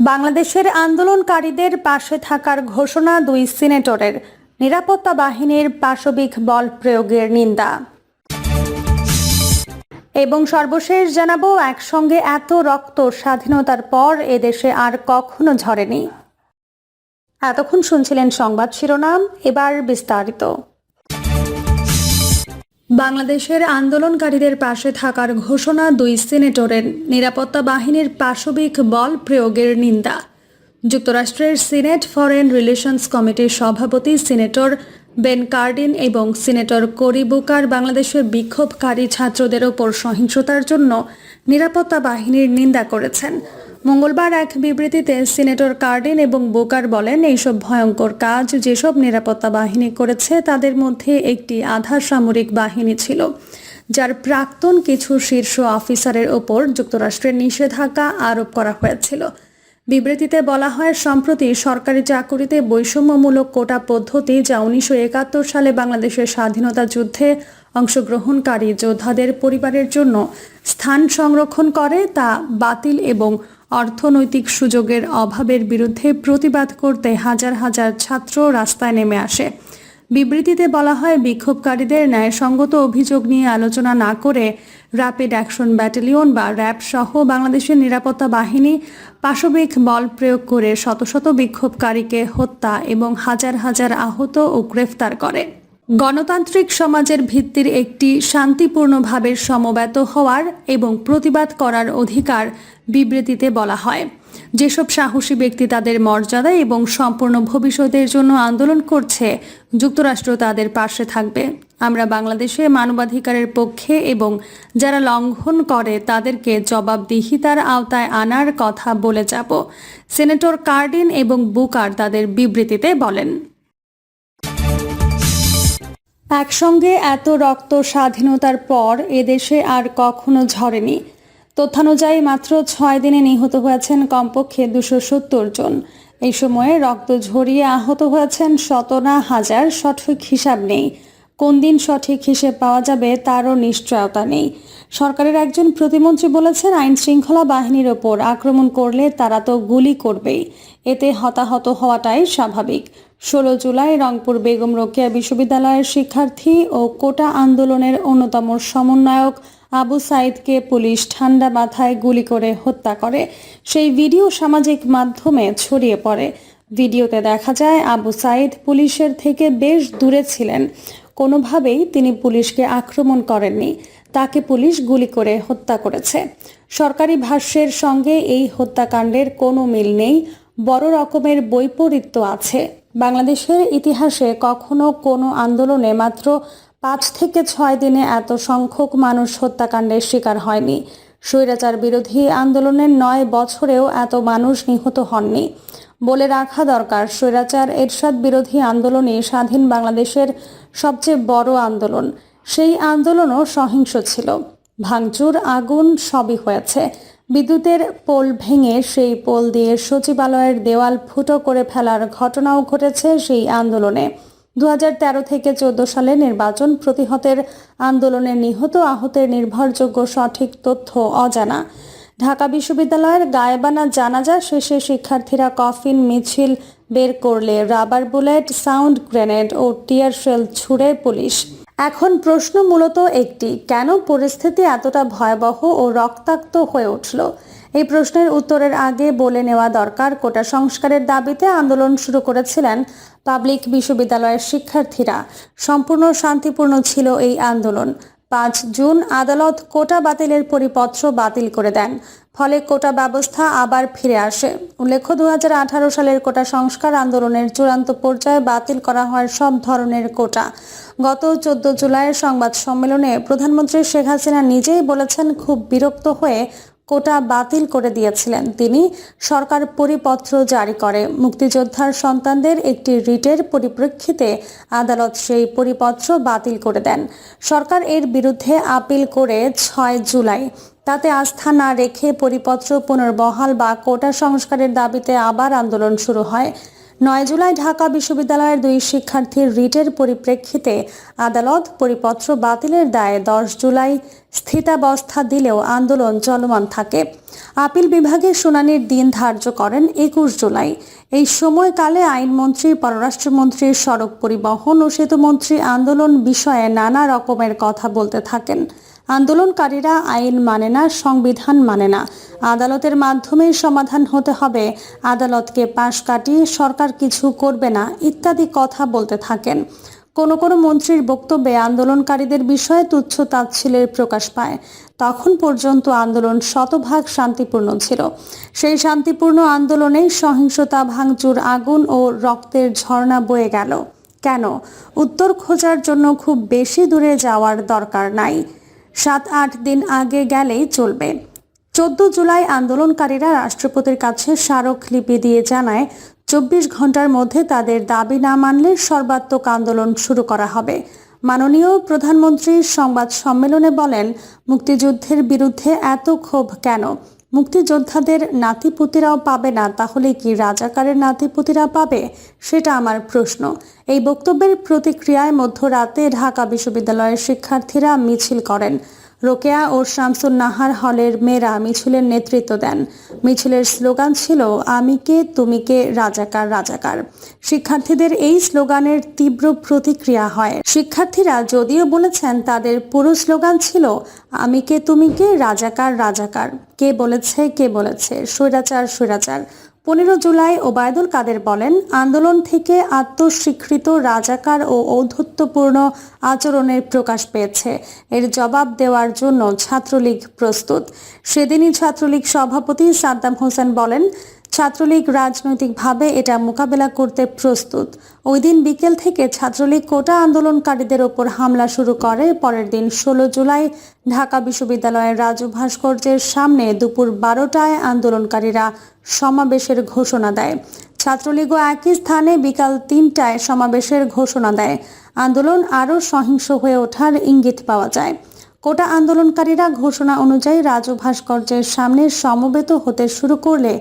বাংলাদেশের আন্দোলনকারীদের পাশে থাকার ঘোষণা দুই সিনেটরের। নিরাপত্তা বাহিনীর পাশবিক বল প্রয়োগের নিন্দা। এবং সর্বশেষ জানাব, একসঙ্গে এত রক্ত স্বাধীনতার পর এদেশে আর কখনো ঝরেনি। এতক্ষণ শুনছিলেন সংবাদ শিরোনাম, এবার বিস্তারিত। বাংলাদেশের আন্দোলনকারীদের পাশে থাকার ঘোষণা দুই সিনেটরের। নিরাপত্তা বাহিনীর পাশবিক বল প্রয়োগের নিন্দা। যুক্তরাষ্ট্রের সিনেট ফরেন রিলেশনস কমিটির সভাপতি সিনেটর বেন কার্ডিন এবং সিনেটর কোরি বুকার বাংলাদেশের বিক্ষোভকারী ছাত্রদের ওপর সহিংসতার জন্য নিরাপত্তা বাহিনীর নিন্দা করেছেন। মঙ্গলবার এক বিবৃতিতে সিনেটর কার্ডিন এবং বোকার বলেন, এইসব ভয়ঙ্কর কাজ, যেসব নিরাপত্তা বাহিনী করেছে, তাদের মধ্যে একটি আধা সামরিক বাহিনী ছিল, যার প্রাক্তন কিছু শীর্ষ অফিসারের ওপর যুক্তরাষ্ট্রের নিষেধাজ্ঞা আরোপ করা হয়েছিল। বিবৃতিতে বলা হয়, সম্প্রতি সরকারি চাকুরিতে বৈষম্যমূলক কোটা পদ্ধতি, যা উনিশশো একাত্তর সালে বাংলাদেশের স্বাধীনতা যুদ্ধে অংশগ্রহণকারী যোদ্ধাদের পরিবারের জন্য স্থান সংরক্ষণ করে, তা বাতিল এবং অর্থনৈতিক সুযোগের অভাবের বিরুদ্ধে প্রতিবাদ করতে হাজার হাজার ছাত্র রাস্তায় নেমে আসে। বিবৃতিতে বলা হয়, বিক্ষোভকারীদের ন্যায়সঙ্গত অভিযোগ নিয়ে আলোচনা না করে র্যাপিড অ্যাকশন ব্যাটালিয়ন বা র্যাব সহ বাংলাদেশের নিরাপত্তা বাহিনী পাশবিক বল প্রয়োগ করে শত শত বিক্ষোভকারীকে হত্যা এবং হাজার হাজার আহত ও গ্রেফতার করে। গণতান্ত্রিক সমাজের ভিত্তির একটি শান্তিপূর্ণভাবে সমবেত হওয়ার এবং প্রতিবাদ করার অধিকার বিবৃতিতে বলা হয়। যেসব সাহসী ব্যক্তি তাদের মর্যাদা এবং সম্পূর্ণ ভবিষ্যতের জন্য আন্দোলন করছে, যুক্তরাষ্ট্র তাদের পাশে থাকবে। আমরা বাংলাদেশে মানবাধিকারের পক্ষে এবং যারা লঙ্ঘন করে তাদেরকে জবাবদিহিতার আওতায় আনার কথা বলে যাব। সেনেটর কার্ডিন এবং বুকার তাদের বিবৃতিতে বলেন। একসঙ্গে এত রক্ত স্বাধীনতার পর এদেশে আর কখনো ঝরেনি। তথ্যানুযায়ী মাত্র ছয় দিনে নিহত হয়েছেন কমপক্ষে দুশো সত্তর জন। এই সময়ে রক্ত ঝরিয়ে আহত হয়েছেন শতনা হাজার সঠিক হিসাব নেই। কোন দিন সঠিক হিসেব পাওয়া যাবে তারও নিশ্চয়তা নেই। সরকারের একজন প্রতিমন্ত্রী বলেছেন, আইন শৃঙ্খলা বাহিনীর ওপর আক্রমণ করলে তারা তো গুলি করবেই। এতে হতাহত হওয়াটাই স্বাভাবিক। ষোলো জুলাই রংপুর বেগম রোকেয়া বিশ্ববিদ্যালয়ের শিক্ষার্থী ও কোটা আন্দোলনের অন্যতম সমন্বয়ক আবু সাইদকে পুলিশ ঠান্ডা মাথায় গুলি করে হত্যা করে। সেই ভিডিও সামাজিক মাধ্যমে ছড়িয়ে পড়ে। ভিডিওতে দেখা যায়, আবু সাইদ পুলিশের থেকে বেশ দূরে ছিলেন। কোনোভাবেই তিনি পুলিশকে আক্রমণ করেননি। তাকে পুলিশ গুলি করে হত্যা করেছে। সরকারি ভাষ্যের সঙ্গে এই হত্যাকাণ্ডের কোনো মিল নেই। বড় রকমের বৈপরীত্য আছে। বাংলাদেশের ইতিহাসে কখনো কোনো আন্দোলনে মাত্র পাঁচ থেকে ছয় দিনে এত সংখ্যক মানুষ হত্যাকাণ্ডের শিকার হয়নি। স্বৈরাচার বিরোধী আন্দোলনের নয় বছরেও এত মানুষ নিহত হননি। বলে রাখা দরকার, স্বৈরাচার এরশাদ বিরোধী আন্দোলনই স্বাধীন বাংলাদেশের সবচেয়ে বড় আন্দোলন। সেই আন্দোলনও সহিংস ছিল। ভাঙচুর আগুন সবই হয়েছে। বিদ্যুতের পোল ভেঙে সেই পোল দিয়ে সচিবালয়ের দেওয়াল ফুটো করে ফেলার ঘটনাও ঘটেছে সেই আন্দোলনে। দুহাজার তেরো থেকে চোদ্দ সালে নির্বাচন প্রতিহতের আন্দোলনে নিহত আহতের নির্ভরযোগ্য সঠিক তথ্য অজানা। ঢাকা বিশ্ববিদ্যালয়ের গায়েবানা জানাজা শেষে শিক্ষার্থীরা কফিন, মিছিল বের করলে রাবার বুলেট, সাউন্ড গ্রেনেড ও টিয়ার শেল ছুড়ে পুলিশ। এখন প্রশ্ন মূলত একটি, কেন পরিস্থিতি এতটা ভয়াবহ ও রক্তাক্ত হয়ে উঠল? এই প্রশ্নের উত্তরের আগে বলে নেওয়া দরকার, কোটা সংস্কারের দাবিতে আন্দোলন শুরু করেছিলেন পাবলিক বিশ্ববিদ্যালয়ের শিক্ষার্থীরা। সম্পূর্ণ শান্তিপূর্ণ ছিল এই আন্দোলন। পাঁচ জুন আদালত কোটা বাতিলের পরিপত্র বাতিল করে দেন। ফলে কোটা ব্যবস্থা আবার ফিরে আসে। উল্লেখ্য দুই হাজার আঠারো সালের কোটা সংস্কার আন্দোলনের চূড়ান্ত পর্যায়ে বাতিল করা হয় সব ধরনের কোটা। গত চোদ্দ জুলাইয়ের সংবাদ সম্মেলনে প্রধানমন্ত্রী শেখ হাসিনা নিজেই বলেছেন, খুব বিরক্ত হয়ে কোটা বাতিল করে দিয়েছিলেন তিনি। সরকার পরিপত্র জারি করে। মুক্তিযোদ্ধার সন্তানদের একটি রিটের পরিপ্রেক্ষিতে আদালত সেই পরিপত্র বাতিল করে দেন। সরকার এর বিরুদ্ধে আপিল করে ছয় জুলাই। তাতে আস্থা না রেখে পরিপত্র পুনর্বহাল বা কোটা সংস্কারের দাবিতে আবার আন্দোলন শুরু হয়। নয় জুলাই ঢাকা বিশ্ববিদ্যালয়ের দুই শিক্ষার্থীর রিটের পরিপ্রেক্ষিতে আদালত পরিপত্র বাতিলের দায়ে দশ জুলাই স্থিতাবস্থা দিলেও আন্দোলন চলমান থাকে। আপিল বিভাগের শুনানির দিন ধার্য করেন একুশ জুলাই। এই সময়কালে আইনমন্ত্রী, পররাষ্ট্রমন্ত্রী, সড়ক পরিবহন ও সেতুমন্ত্রী আন্দোলন বিষয়ে নানা রকমের কথা বলতে থাকেন। আন্দোলনকারীরা আইন মানে না, সংবিধান মানে না। আদালতের মাধ্যমে সমাধান হতে হবে। আদালতকে পাশ কাটিয়ে সরকার কিছু করবে না, ইত্যাদি কথা বলতে থাকেন। কোনো কোনো মন্ত্রীর বক্তব্যে আন্দোলনকারীদের বিষয়ে তুচ্ছ তাচ্ছিলের প্রকাশ পায়। তখন পর্যন্ত আন্দোলন শতভাগ শান্তিপূর্ণ ছিল। সেই শান্তিপূর্ণ আন্দোলনেই সহিংসতা, ভাঙচুর, আগুন ও রক্তের ঝর্ণা বয়ে গেল। কেন? উত্তর খোঁজার জন্য খুব বেশি দূরে যাওয়ার দরকার নাই। সাত আট দিন আগে গেলেই চলবে। চোদ্দ জুলাই আন্দোলনকারীরা রাষ্ট্রপতির কাছে স্মারকলিপি দিয়ে জানায়, চব্বিশ ঘণ্টার মধ্যে তাদের দাবি না মানলে সর্বাত্মক আন্দোলন শুরু করা হবে। মাননীয় প্রধানমন্ত্রী সংবাদ সম্মেলনে বলেন, মুক্তিযুদ্ধের বিরুদ্ধে এত ক্ষোভ কেন? মুক্তিযোদ্ধাদের নাতিপুতিরাও পাবে না, তাহলে কি রাজাকারের নাতিপুতিরা পাবে? সেটা আমার প্রশ্ন। এই বক্তব্যের প্রতিক্রিয়ায় মধ্যরাতে ঢাকা বিশ্ববিদ্যালয়ের শিক্ষার্থীরা মিছিল করেন। রোকেয়া ও শামসুন নাহার হলের মেয়েরা মিছিলের নেতৃত্ব দেন। মিছিলের স্লোগান ছিল, আমি কে, তুমি কে, রাজাকার রাজাকার। শিক্ষার্থীদের এই স্লোগানের তীব্র প্রতিক্রিয়া হয়। শিক্ষার্থীরা যদিও বলেছেন তাদের পুরো স্লোগান ছিল, আমি কে, তুমি কে, রাজাকার রাজাকার। কে বলেছে কে বলেছে? স্বৈরাচার স্বৈরাচার। পনেরো জুলাই ওবায়দুল কাদের বলেন, আন্দোলন থেকে আত্মস্বীকৃত রাজাকার ও ঔদ্ধত্যপূর্ণ আচরণের প্রকাশ পেয়েছে। এর জবাব দেওয়ার জন্য ছাত্রলীগ প্রস্তুত। সেদিনই ছাত্রলীগ সভাপতি সাদ্দাম হোসেন বলেন ছাত্রলীগ রাজনৈতিকভাবে এটা মোকাবেলা করতে প্রস্তুত। ওই দিন বিকেল থেকে ছাত্রলীগ কোটা আন্দোলনকারীদের ওপর হামলা শুরু করে। পরের দিন ষোলো জুলাই ঢাকা বিশ্ববিদ্যালয়ের রাজু ভাস্কর্যের সামনে দুপুর বারোটায় আন্দোলনকারীরা সমাবেশের ঘোষণা দেয়। ছাত্রলীগও একই স্থানে বিকাল তিনটায় সমাবেশের ঘোষণা দেয়। আন্দোলন আরও সহিংস হয়ে ওঠার ইঙ্গিত পাওয়া যায়। কোটা আন্দোলনকারীরা ঘোষণা অনুযায়ী রাজু ভাস্কর্যের সামনে সমবেত হতে শুরু করলে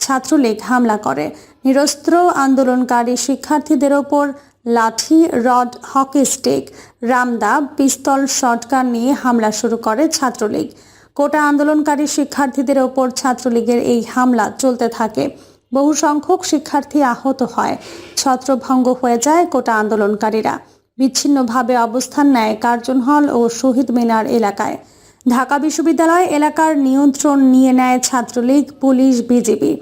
ছাত্রলীগ হামলা করে। নিরস্ত্র আন্দোলনকারী শিক্ষার্থীদের ওপর লাঠি, রড, হকি স্টিক, রামদা, পিস্তল, শটগান নিয়ে হামলা শুরু করে ছাত্রলীগ। কোটা আন্দোলনকারী শিক্ষার্থীদের ওপর ছাত্রলীগের এই হামলা চলতে থাকে। বহু সংখ্যক শিক্ষার্থী আহত হয়। ছত্রভঙ্গ হয়ে যায় কোটা আন্দোলনকারীরা। বিচ্ছিন্নভাবে অবস্থান নেয় কার্জন হল ও শহীদ মিনার এলাকায়। ঢাকা বিশ্ববিদ্যালয় এলাকার নিয়ন্ত্রণ নিয়ে নেয় ছাত্রলীগ, পুলিশ বিজেপি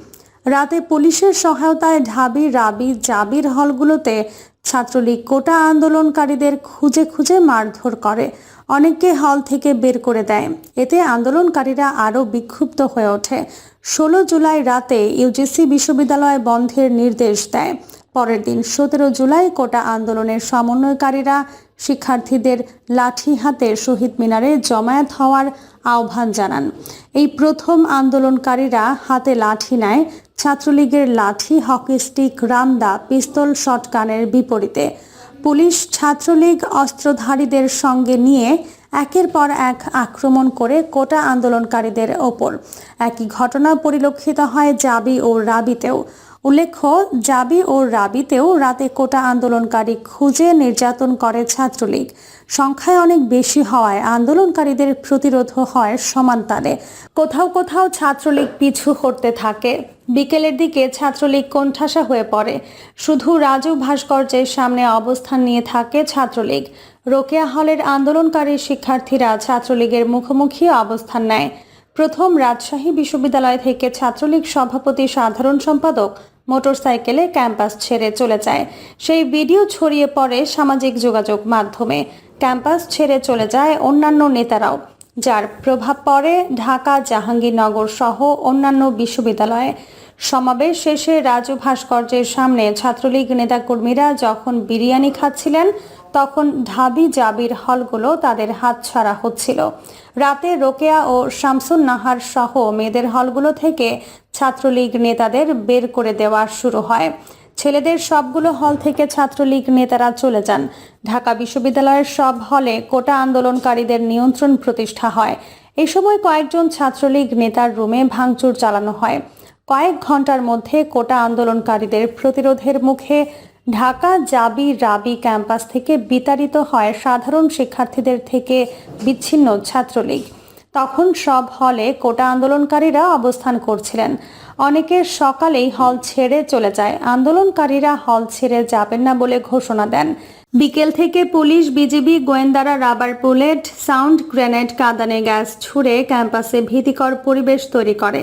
রাতে পুলিশের সহায়তায় ঢাবি, রাবি, জাবির হলগুলোতে ছাত্রলীগ কোটা আন্দোলনকারীদের খুঁজে খুঁজে মারধর করে। অনেককে হল থেকে বের করে দেয়। এতে আন্দোলনকারীরা আরও বিক্ষুব্ধ হয়ে ওঠে। ষোলো জুলাই রাতে ইউজিসি বিশ্ববিদ্যালয় বন্ধের নির্দেশ দেয়। পরের দিন সতেরো জুলাই কোটা আন্দোলনের সমন্বয়কারীরা শিক্ষার্থীদের লাঠি হাতে শহীদ মিনারে জমায়েত হওয়ার আহ্বান জানান। এই প্রথম আন্দোলনকারীরা হাতে লাঠি নেয় ছাত্রলীগের লাঠি, হকি স্টিক, রামদা, পিস্তল, শটগানের বিপরীতে। পুলিশ ছাত্রলীগ অস্ত্রধারীদের সঙ্গে নিয়ে একের পর এক আক্রমণ করে কোটা আন্দোলনকারীদের ওপর। একই ঘটনা পরিলক্ষিত হয় জাবি ও রাবিতেও। উল্লেখ্য, জাবি ও রাবিতেও রাতে কোটা আন্দোলনকারী খুঁজে নির্যাতন করে ছাত্রলীগ। সংখ্যায় অনেক বেশি হওয়ায় আন্দোলনকারীদের প্রতিরোধ হয় সমান তালে। কোথাও কোথাও ছাত্রলীগ পিছু হটতে থাকে। বিকেলের দিকে ছাত্রলীগ কোণঠাসা হয়ে পড়ে। শুধু রাজু ভাস্কর্যের সামনে অবস্থান নিয়ে থাকে ছাত্রলীগ। রোকেয়া হলের আন্দোলনকারী শিক্ষার্থীরা ছাত্রলীগের মুখোমুখি অবস্থান নেয়। প্রথম রাজশাহী বিশ্ববিদ্যালয় থেকে ছাত্রলীগ সভাপতি সাধারণ সম্পাদক মোটরসাইকেলে ক্যাম্পাস ছেড়ে চলে যায়। সেই ভিডিও ছড়িয়ে পড়ে সামাজিক যোগাযোগ মাধ্যমে। ক্যাম্পাস ছেড়ে চলে যায় অন্যান্য নেতারাও। যার প্রভাব পড়ে ঢাকা, জাহাঙ্গীরনগর সহ অন্যান্য বিশ্ববিদ্যালয়ে। সমাবেশ শেষে রাজু ভাস্কর্যের সামনে ছাত্রলীগ নেতাকর্মীরা যখন বিরিয়ানি খাচ্ছিলেন তখন ঢাবি জাবির হলগুলো তাদের হাতছাড়া হচ্ছিল। রাতে রোকেয়া ও শামসুন নাহার সহ মেয়েদের হলগুলো থেকে ছাত্রলীগ নেতাদের বের করে দেওয়া শুরু হয়। ছেলেদের সবগুলো হল থেকে ছাত্রলীগ নেতারা চলে যান। ঢাকা বিশ্ববিদ্যালয়ের সব হলে কোটা আন্দোলনকারীদের নিয়ন্ত্রণ প্রতিষ্ঠা হয়। এই সময় কয়েকজন ছাত্রলীগ নেতার রুমে ভাঙচুর চালানো হয়। কয়েক ঘণ্টার মধ্যে কোটা আন্দোলনকারীদের প্রতিরোধের মুখে ঢাকা জাবি রাবি ক্যাম্পাস থেকে বিতাড়িত হয় সাধারণ শিক্ষার্থীদের থেকে বিচ্ছিন্ন ছাত্রলীগ। তখন সব হলে কোটা আন্দোলনকারীরা অবস্থান করছিলেন। অনেকে সকালেই হল ছেড়ে চলে যায়। আন্দোলনকারীরা হল ছেড়ে যাবেন না বলে ঘোষণা দেন। বিকেল থেকে পুলিশ, বিজিবি, গোয়েন্দারা রাবার বুলেট, সাউন্ড গ্রেনেড, কাঁদানে গ্যাস ছুড়ে ক্যাম্পাসে ভীতিকর পরিবেশ তৈরি করে।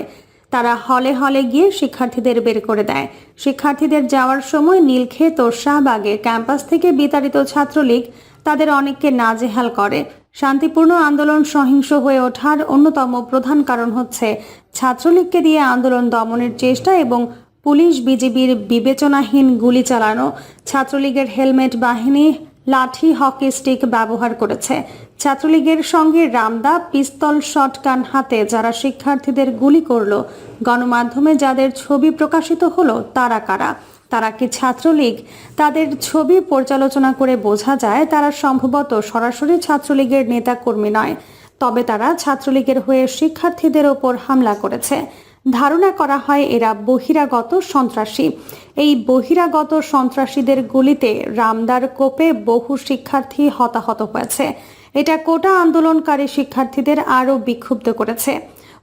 তারা হলে হলে গিয়ে শিক্ষার্থীদের বের করে দেয়। শিক্ষার্থীদের যাওয়ার সময় নীলক্ষেত ও শাহবাগে ক্যাম্পাস থেকে বিতাড়িত ছাত্রলীগ তাদের অনেককে নাজেহাল করে। শান্তিপূর্ণ আন্দোলন সহিংস হয়ে ওঠার অন্যতম প্রধান কারণ হচ্ছে ছাত্রলীগকে দিয়ে আন্দোলন দমনের চেষ্টা এবং পুলিশ বিজিবির বিবেচনাহীন গুলি চালানো। ছাত্রলীগের হেলমেট বাহিনী লাঠি, হকি স্টিক ব্যবহার করেছে। ছাত্রলীগের সঙ্গে রামদা পিস্তল শটগান হাতে যারা শিক্ষার্থীদের গুলি করল। গণমাধ্যমে যাদের ছবি প্রকাশিত হলো, তারা কারা? তারা কি ছাত্রলীগ? তাদের ছবি পর্যালোচনা করে বোঝা যায়, তারা সম্ভবত সরাসরি ছাত্রলীগের নেতাকর্মী নয়। তবে তারা ছাত্রলীগের হয়ে শিক্ষার্থীদের ওপর হামলা করেছে। ধারণা করা হয় এরা বহিরাগত সন্ত্রাসী। এই বহিরাগত সন্ত্রাসীদের গুলিতে রামদার কোপে বহু শিক্ষার্থী হতাহত হয়েছে। এটা কোটা আন্দোলনকারী শিক্ষার্থীদের আরও বিক্ষুব্ধ করেছে।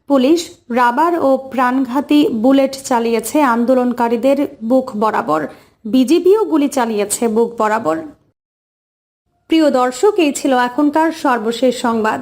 পুলিশ রাবার ও প্রাণঘাতী বুলেট চালিয়েছে আন্দোলনকারীদের বুক বরাবর। বিজিবিও গুলি চালিয়েছে বুক বরাবর। প্রিয় দর্শক, এই ছিল এখনকার সর্বশেষ সংবাদ।